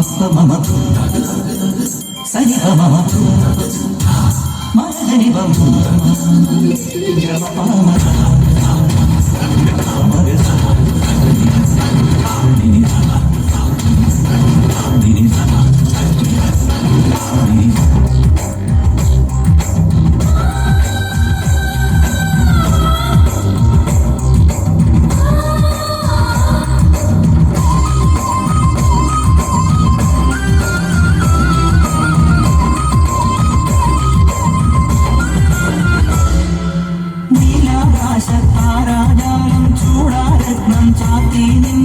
వాస్తవమ సరిగమమ మరణివం జపమ Pain in